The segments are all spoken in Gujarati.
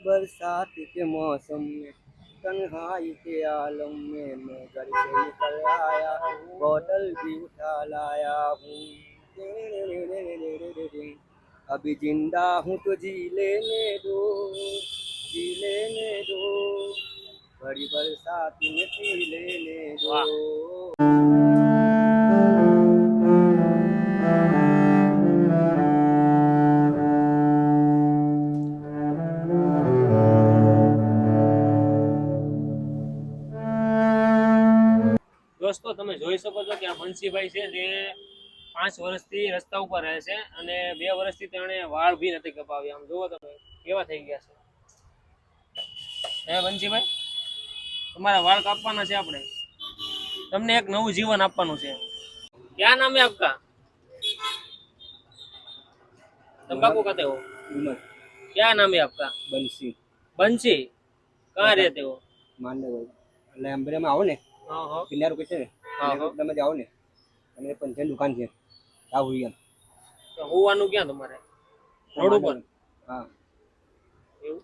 बरसात के मौसम में तन्हाई के आलम में मैं घर से निकल आया, बोतल भी उठा लाया हूँ। अभी ज़िंदा हूँ तो जी लेने दो, जी लेने दो। बड़ी बरसात में पी लेने दो। દોસ્તો તમે જોઈ શકો છો કે આ બંસીભાઈ છે જે પાંચ વર્ષથી રસ્તા ઉપર રહે છે અને બે વર્ષથી તેણે વાળ બી નથી કપાવ્યા આમ જુઓ તમે કેવા થઈ ગયા છે હે બંસીભાઈ તમારા વાળ કાપવાના છે આપણે તમને એક નવું જીવન આપવાનું છે ક્યાં નામ है आपका तंबाकू खाते हो उमर क्या नाम है आपका बंसी बंसी कहाँ रहते हो માંડવ એટલે અંબરેમાં આવો ને हाँ हाँ કિનારો કે છે ને હા, તમે જાઓ ને. અને પંચાયત દુકાન છે આ હોઈ હોવાનું ક્યાં તમારે? રોડ ઉપર? હા. એવું?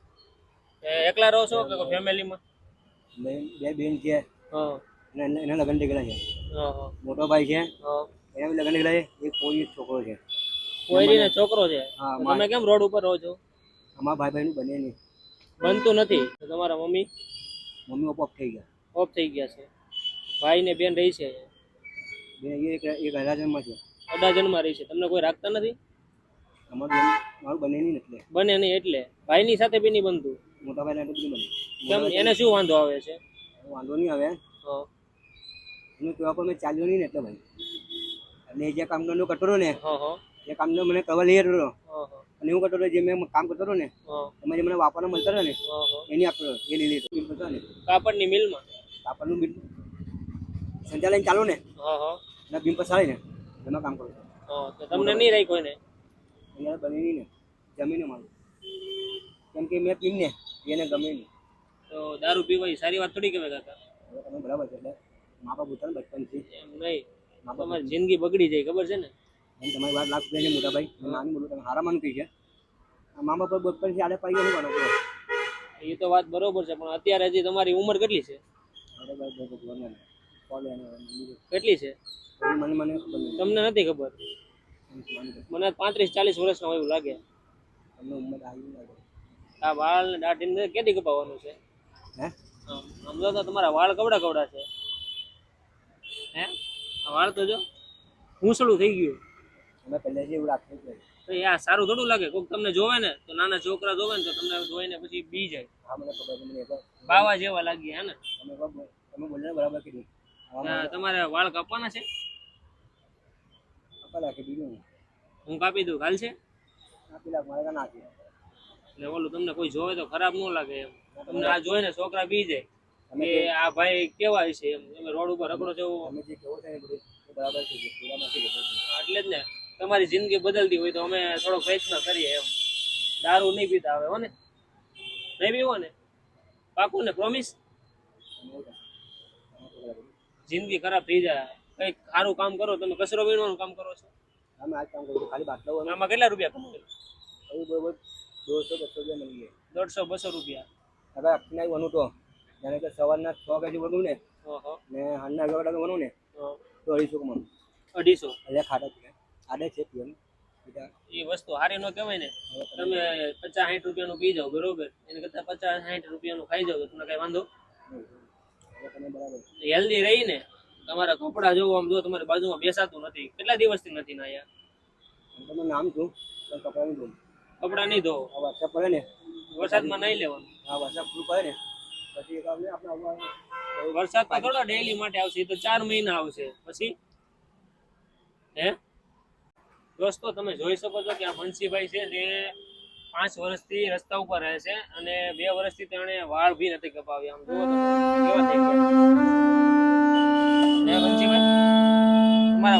એકલા રહો છો કે ફેમિલીમાં? બે બે બેન છે. હા. એના- લગ્ન થઈ છે. મોટો ભાઈ છે. એના બી લગ્ન થઈ છે. એક કોઈ છોકરો છે. કોયરીને છોકરો છે? તમે કેમ રોડ ઉપર રહો છો? અમારા ભાઈ ભાઈનું બને નહીં બનતું નથી? તમારા મમ્મી? મમ્મી ઓફ થઈ ગયા. ઓફ થઈ ગયા છે. ભાઈ ને બેન રહી છે? એક એક છે. અડાજણમાં રહી છે. તમને કોઈ રાખતા નથી? અમારું બેન મારું બને નહીં એટલે. બને નહીં એટલે. ભાઈની સાથે બી નહીં બનતું? મોટા કેમ? એને શું વાંધો આવે છે? વાંધો નહીં આવે. એનું કહેવા પર મેં ચાલ્યો નહીં ને એટલે ભાઈ. એટલે જે કામ કરતો હતો ને જે હા. કામનો મને કવર લઈ હતો અને હું કરતો હતો જે મેં કામ કરતો હતો ને એમાં જે મને વાપરવા મળતા હતા ને એની આપતો એ લઈ લેતો બિલ હતા ને કાપડની મિલમાં બિલ સંચાલન ચાલુ ને હા હા. અને બિલ પસાડી ને એમાં કામ કરું હા તો તમને નહીં રહી કોઈને અહીંયા બને નહીં ને જમીને મારું. કેમ કે મેં પીને એને ગમે નહીં. તો દારૂ પીવાય સારી વાત થોડી કહેવાય કાકા. તમે બરાબર છે એટલે મા બાપ ઉતાર બચપનથી એમ નહીં. મા બાપ તમારી જિંદગી બગડી જાય ખબર છે ને? એમ તમારી વાત લાખ રૂપિયા છે મોટા ભાઈ નાની બોલું તમે હારા માનું કહી છે મા બાપ બચપનથી આડે પાઈ શું એ તો વાત બરોબર છે પણ અત્યારે હજી તમારી ઉંમર કેટલી છે? અરે ભાઈ ભાઈ ભગવાન ને કેટલી છે? મને મને તમને નથી ખબર? મને પાંત્રીસ ચાલીસ વર્ષનો હોય એવું લાગે. તમને ઉંમર આવી લાગે આ વાળ ને દાઢીને કેદી કપાવવાનું છે? હે? આમ તો તમારા વાળ કવડા કવડા છે. હે? આ વાળ તો જો ભૂસડું થઈ ગયું. અમે પહેલેથી એવું રાખીએ છીએ તો એ સારું થોડું લાગે. કોઈક તમને જોવે ને તો નાના છોકરા જોવે ને તો તમને જોઈને પછી બી જાય. હા મને ખબર મને બાવા જેવા લાગી હે ને? તમે તમે બોલ્યો બરાબર કીધું. તમારે વાળ કાપવાના છે. હું કાપી દઉં કાલ છે? એટલે ઓલું તમને કોઈ જોવે તો ખરાબ ન લાગે એમ. તમને આ જોઈને છોકરા બી જાય કે આ ભાઈ કેવા છે એમ. તમે રોડ ઉપર રખડો છો એટલે જ ને. તમારી જિંદગી બદલતી હોય તો અમે થોડો પ્રયત્ન કરીએ એમ. દારૂ નહીં પીતા આવે હો ને? નહીં પીવો ને? પાકું ને પ્રોમિસ જિંદગી ખરાબ થઈ જાય. કંઈક સારું કામ કરો તમે કચરો વીણવાનું કામ કરો છો. અમે આજ કામ કરીએ ખાલી બાટલો આમાં કેટલા રૂપિયા કમાવો એવું બરોબર દોઢસો બસો રૂપિયા મળી જાય દોઢસો બસો રૂપિયા. હવે આપને બનવું તો જાણે કે સવારના છ વાગે બનવું ને ને હાલના અગિયાર વાગે બનવું ને તો અઢીસો કમાનું અઢીસો. એટલે ખાતા છે આડે છે પીએમ એ વસ્તુ સારી ન કહેવાય ને. તમે પચાસ સાઠ રૂપિયાનું પી જાઓ બરોબર? એને કરતાં પચાસ સાઠ રૂપિયાનું ખાઈ જાઓ તો તમને કઈ વાંધો? હેલ્ધી રહી ને તમારા કપડા જોવો આમ જો તમારી બાજુમાં બેસાતું નથી. કેટલા દિવસથી નથી ના તમે નામ છું કપડા નહીં કપડા નહીં વરસાદ પડે ને. વરસાદમાં નહીં લેવાનું? હા વરસાદ પૂરું પડે ને. પછી આપણે વરસાદ તો થોડો ડેલી માટે આવશે એ તો ચાર મહિના આવશે. પછી? હે? દોસ્તો તમે જોઈ શકો છો કે આ બંસીભાઈ છે જે પાંચ વર્ષથી રસ્તા ઉપર રહે છે અને બે વર્ષથી તેણે વાળ ભી નથી કપાવી, આમ જુઓ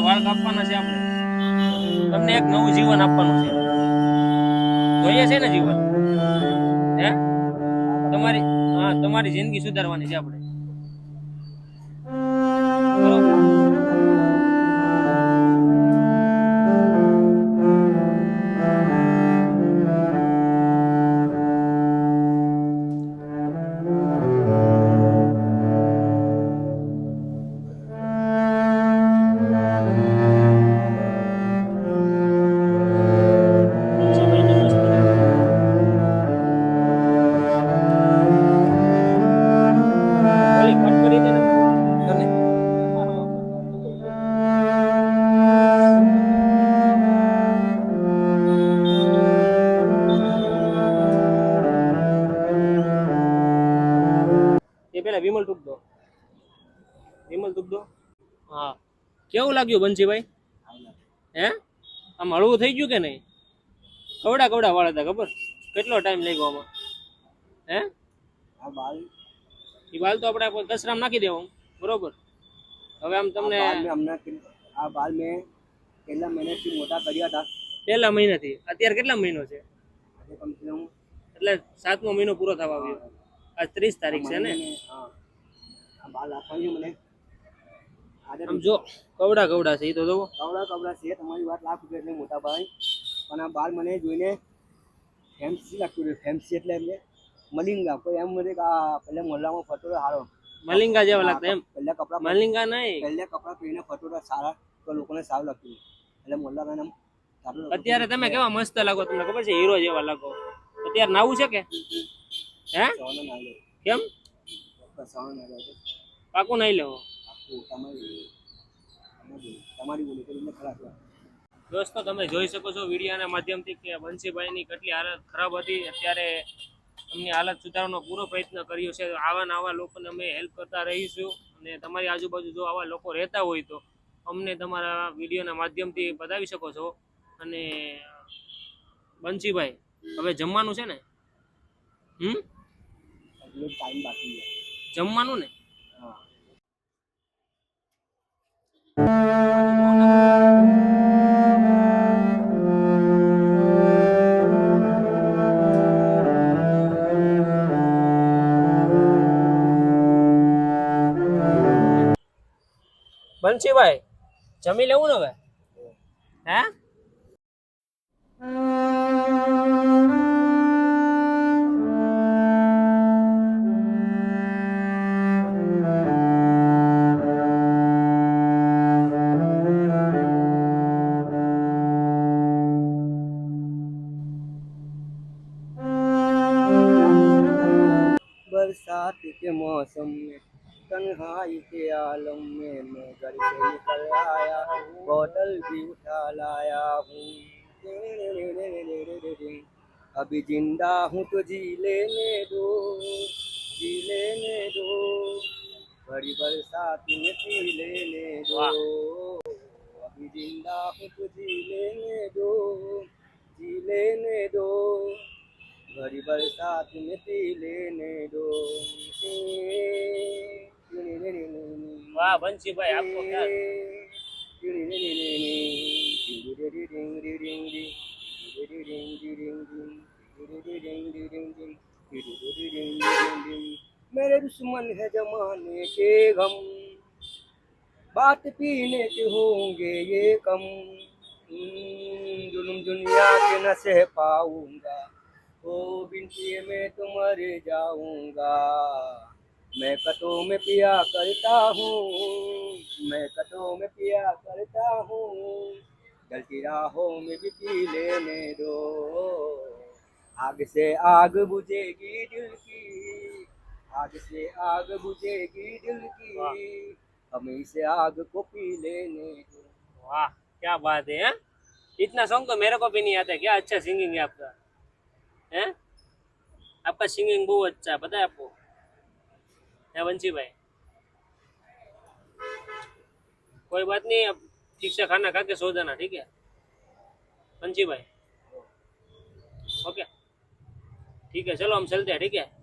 વાળ કાપવાના છે આપણે. તમને એક નવું જીવન આપવાનું છે. જોઈએ છે ને જીવન? હે? તમારી, હા, તમારી જિંદગી સુધારવાની છે આપણે. બરોબર? કેવું લાગ્યું બંસીભાઈ? હે? આમ હળવું થઈ ગયું કે નહીં? કવડા કવડા વાળા હતા ખબર? કેટલો ટાઈમ લાગ્યો આમાં? હે? એ બાલ. તો આપણે કચરામાં નાખી દેવો બરોબર? હવે આમ તમને આ બાલ મેં બાલ મહિનાથી મોટા કર્યા હતા. પહેલા મહિનાથી? અત્યારે કેટલા મહિનો છે? એટલે સાતમો મહિનો પૂરો થવા આવ્યો. આજ ત્રીસ તારીખ છે ને? હા. આ બાલ આપવાની મને આમ જો કવડા કવડા છે એ તો જોવો. કવડા કવડા છે તમારી વાત લાખ રૂપિયા એટલે મોટા ભાઈ. પણ આ બાર મને જોઈને ફેન્સી લાગતું હતું ફેન્સી એટલે એમને મલિંગા. કોઈ એમ મને આ પહેલા મોલ્લામાં ફરતો સારો મલિંગા જેવા લાગતા એમ? પહેલા કપડા મલિંગા નહીં. પહેલા કપડા પહેરીને ફરતો સારા તો લોકોને સારું લાગતું એટલે મોહલ્લામાં એમ અત્યારે તમે કેવા મસ્ત લાગો તમને ખબર છે હીરો જેવા લાગો અત્યારે નાવું છે કે? હે? કેમ? પાકું નહીં લેવો. તમારી તમારી- તમારી બોલી ખરાબ દોસ્તો તમે જોઈ શકો છો વિડીયાના માધ્યમથી કે બંસીભાઈની કેટલી હાલત ખરાબ હતી. અત્યારે અમને હાલત સુધારવાનો પૂરો પ્રયત્ન કર્યો છે. આવા આવા લોકોને અમે હેલ્પ કરતા રહીશું. અને તમારી આજુબાજુ જો આવા લોકો રહેતા હોય તો અમને તમારા વિડીયોના માધ્યમથી બતાવી શકો છો. અને બંસીભાઈ હવે જમવાનું છે ને? હમ? ટાઈમ બાકી જમવાનું ને? બંસીભાઈ જમી લેવું ને હવે? बरसात के मौसम में तन्हाई के आलम में मैं घर से निकल आया बोतल भी उठा लाया हूँ। अभी ज़िंदा हूँ तो जी लेने दो जी लेने दो। बड़ी बरसात में पी लेने दो। अभी ज़िंदा हूँ तो जी लेने दो जी लेने दो। बड़ी बरसात में पी लेने दो वाह बंसी भाई आपको क्या मेरे दुश्मन है जमाने के गम। बात पीने के होंगे ये कम। हम्म, जुलम दुनिया के न सह पाऊँगा। ओ बिनती में तो मर जाऊँगा। मैं कटो में पिया करता हूँ मैं कटो में पिया करता हूँ। गलती राहों में भी पी लेने दो। आग से आग बुझेगी दिल की आग से आग बुझेगी दिल की। हमें इसे आग को पी लेने दो। वाह क्या बात है हैं? इतना सॉन्ग तो मेरे को भी नहीं आता क्या अच्छा सिंगिंग है आपका? हैं आपका सिंगिंग बहुत अच्छा है पता है आपको है वंशी भाई कोई बात नहीं अब ठीक से खाना खा के सो जाना ठीक है वंशी भाई ओके ठीक है चलो हम चलते हैं ठीक है